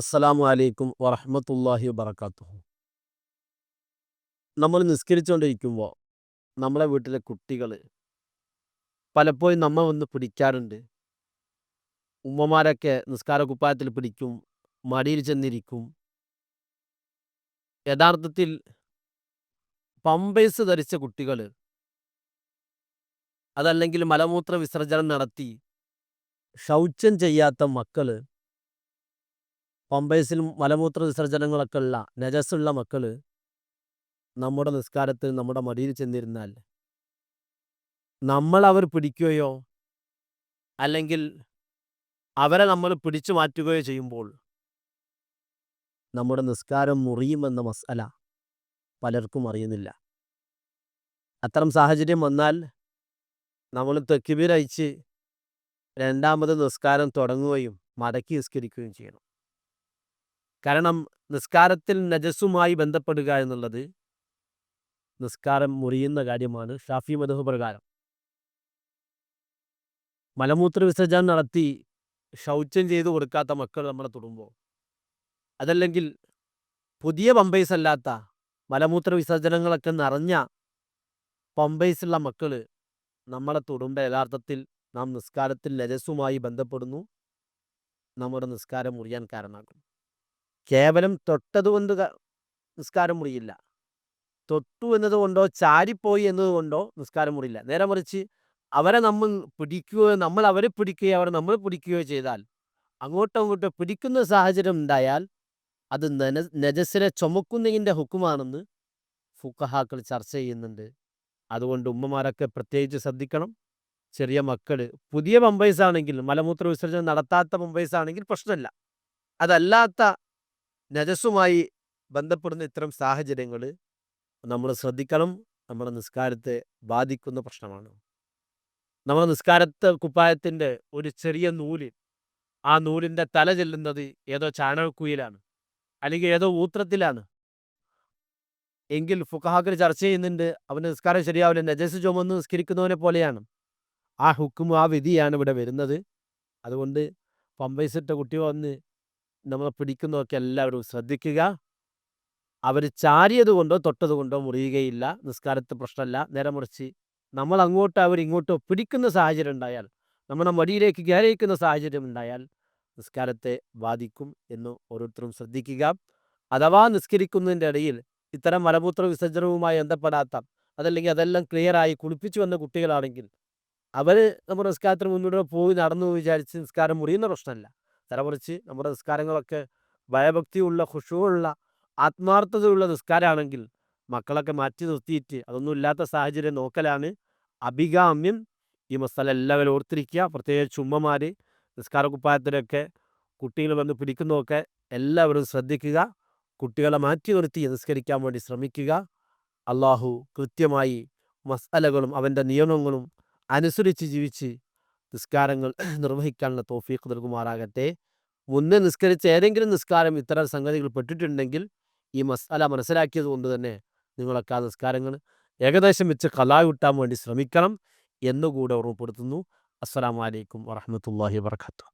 അസ്സലാമു അലൈക്കും വറഹമത്തല്ലാഹി വബറകാതുഹു നമ്മൾ നിസ്കരിച്ചുകൊണ്ടിരിക്കുമ്പോൾ നമ്മളെ വീട്ടിലെ കുട്ടികൾ പലപ്പോഴും നമ്മ വന്ന് പിടിക്കാറുണ്ട്. ഉമ്മമാരൊക്കെ നിസ്കാര കുപ്പായത്തിൽ പിടിക്കും മടിയിൽ ചെന്നിരിക്കും. യഥാർത്ഥത്തിൽ പമ്പേഴ്സ് ധരിച്ച കുട്ടികൾ അതല്ലെങ്കിൽ മലമൂത്ര വിസർജനം നടത്തി ശൗചം ചെയ്യാത്ത മക്കൾ പമ്പേഴ്സിലും മലമൂത്ര വിസർജനങ്ങളൊക്കെ ഉള്ള നജസ്സുള്ള മക്കൾ നമ്മുടെ നിസ്കാരത്തിൽ നമ്മുടെ മടിയിൽ ചെന്നിരുന്നാൽ നമ്മൾ അവർ പിടിക്കുകയോ അല്ലെങ്കിൽ അവരെ നമ്മൾ പിടിച്ചു മാറ്റുകയോ ചെയ്യുമ്പോൾ നമ്മുടെ നിസ്കാരം മുറിയുമെന്ന മസല പലർക്കും അറിയുന്നില്ല. അത്തരം സാഹചര്യം വന്നാൽ നമ്മൾ തെക്കിബീരയച്ച് രണ്ടാമത് നിസ്കാരം തുടങ്ങുകയും മടക്കി നിസ്കരിക്കുകയും ചെയ്യണം. കാരണം നിസ്കാരത്തിൽ നജസ്സുമായി ബന്ധപ്പെടുക എന്നുള്ളത് നിസ്കാരം മുറിയുന്ന കാര്യമാണ് ഷാഫി മധു പ്രകാരം. മലമൂത്ര വിസർജനം നടത്തി ശൗചം ചെയ്തു കൊടുക്കാത്ത മക്കൾ നമ്മളെ തൊടുമ്പോൾ. അതല്ലെങ്കിൽ പുതിയ പമ്പൈസ് അല്ലാത്ത മലമൂത്ര വിസർജനങ്ങളൊക്കെ നിറഞ്ഞ പമ്പൈസുള്ള മക്കൾ നമ്മളെ തൊടുമ്പോൾ യഥാർത്ഥത്തിൽ നാം നിസ്കാരത്തിൽ നജസ്സുമായി ബന്ധപ്പെടുന്നു. നമ്മുടെ നിസ്കാരം മുറിയാൻ കാരണമാകും കേവലം തൊട്ടതുകൊണ്ട് നിസ്കാരം മുറിയില്ല. തൊട്ടു എന്നതുകൊണ്ടോ ചാരിപ്പോയി എന്നതുകൊണ്ടോ നിസ്കാരം മുറിയില്ല. നേരെ മറിച്ച് അവരെ നമ്മൾ പിടിക്കുകയോ നമ്മൾ അവരെ പിടിക്കുകയോ അവർ നമ്മൾ പിടിക്കുകയോ ചെയ്താൽ അങ്ങോട്ടോ അങ്ങോട്ടോ പിടിക്കുന്ന സാഹചര്യം ഉണ്ടായാൽ അത് നന നജസിനെ ചുമക്കുന്നതിന്റെ ഹുക്കുമാണെന്ന് ഫുക്കഹാക്കൾ ചർച്ച ചെയ്യുന്നുണ്ട്. അതുകൊണ്ട് ഉമ്മമാരൊക്കെ പ്രത്യേകിച്ച് ശ്രദ്ധിക്കണം. ചെറിയ മക്കൾ പുതിയ പമ്പൈസ് ആണെങ്കിൽ മലമൂത്ര വിസർജനം നടത്താത്ത പമ്പൈസ് ആണെങ്കിൽ പ്രശ്നമില്ല. അതല്ലാത്ത നജസ്സുമായി ബന്ധപ്പെടുന്ന ഇത്തരം സാഹചര്യങ്ങൾ നമ്മൾ ശ്രദ്ധിക്കണം. നമ്മുടെ നിസ്കാരത്തെ ബാധിക്കുന്ന പ്രശ്നമാണ്. നമ്മുടെ നിസ്കാരത്തെ കുപ്പായത്തിന്റെ ഒരു ചെറിയ നൂൽ ആ നൂലിന്റെ തല ചെല്ലുന്നത് ഏതോ ചാണകക്കുയിലാണ് അല്ലെങ്കിൽ ഏതോ ഊത്രത്തിലാണ് എങ്കിൽ ഫുഖഹാക്കർ ചർച്ച ചെയ്യുന്നുണ്ട് അവന്റെ നിസ്കാരം ശരിയാവില്ല നജസ് ചുമന്ന് നിസ്കരിക്കുന്നവനെ പോലെയാണ്. ആ ഹുക്കും ആ വിധിയാണ് ഇവിടെ വരുന്നത്. അതുകൊണ്ട് പമ്പൈസിട്ട കുട്ടി വന്ന് നമ്മൾ പിടിക്കുന്നതൊക്കെ എല്ലാവരും ശ്രദ്ധിക്കുക. അവർ ചാരിയത് കൊണ്ടോ തൊട്ടത് കൊണ്ടോ മുറിയുകയില്ല. നിസ്കാരത്തെ പ്രശ്നമല്ല. നേരെ മുറിച്ച് നമ്മൾ അങ്ങോട്ടോ അവർ ഇങ്ങോട്ടോ പിടിക്കുന്ന സാഹചര്യം ഉണ്ടായാൽ നമ്മുടെ മടിയിലേക്ക് കയറിയിരിക്കുന്ന സാഹചര്യം ഉണ്ടായാൽ നിസ്കാരത്തെ ബാധിക്കും എന്ന് ഓരോരുത്തരും ശ്രദ്ധിക്കുക. അഥവാ നിസ്കരിക്കുന്നതിന്റെ ഇടയിൽ ഇത്തരം മലമൂത്ര വിസർജനവുമായി ബന്ധപ്പെടാത്ത അതല്ലെങ്കിൽ അതെല്ലാം ക്ലിയറായി കുളിപ്പിച്ചു വന്ന കുട്ടികളാണെങ്കിൽ അവർ നമ്മുടെ നിസ്കാരത്തിന് മുന്നോട്ട് പോയി നടന്നു വിചാരിച്ച് നിസ്കാരം മുറിയുന്ന പ്രശ്നമല്ല. തലമുറിച്ച് നമ്മുടെ നിസ്കാരങ്ങളൊക്കെ ഭയഭക്തിയുള്ള ഖുഷുവുള്ള ആത്മാർത്ഥതയുള്ള നിസ്കാരമാണെങ്കിൽ മക്കളൊക്കെ മാറ്റി നിർത്തിയിട്ട് അതൊന്നും ഇല്ലാത്ത സാഹചര്യം നോക്കലാണ്. അഭികാമ്യം ഈ മസാല എല്ലാവരും ഓർത്തിരിക്കുക. പ്രത്യേകിച്ച് ഉമ്മമാർ നിസ്കാര കുപ്പായത്തിലൊക്കെ കുട്ടികൾ വന്ന് പിടിക്കുന്നതൊക്കെ എല്ലാവരും ശ്രദ്ധിക്കുക. കുട്ടികളെ മാറ്റി നിർത്തി നിസ്കരിക്കാൻ വേണ്ടി ശ്രമിക്കുക. അള്ളാഹു കൃത്യമായി മസാലകളും അവന്റെ നിയമങ്ങളും അനുസരിച്ച് ജീവിച്ച് നിസ്കാരങ്ങൾ നിർവഹിക്കാനുള്ള തോഫീഖ് നൽകുമാറാകട്ടെ. മുന്നേ നിസ്കരിച്ച ഏതെങ്കിലും നിസ്കാരം ഇത്തരം സംഗതികൾ പെട്ടിട്ടുണ്ടെങ്കിൽ ഈ മസാല മനസ്സിലാക്കിയത് കൊണ്ട് തന്നെ നിങ്ങളൊക്കെ ആ നിസ്കാരങ്ങൾ ഏകദേശം വെച്ച് കലാവിട്ടാൻ വേണ്ടി ശ്രമിക്കണം എന്നുകൂടെ ഓർമ്മപ്പെടുത്തുന്നു. അസ്സാം വലൈക്കും വാഹമത്തല്ലാഹി വർക്കാത്തു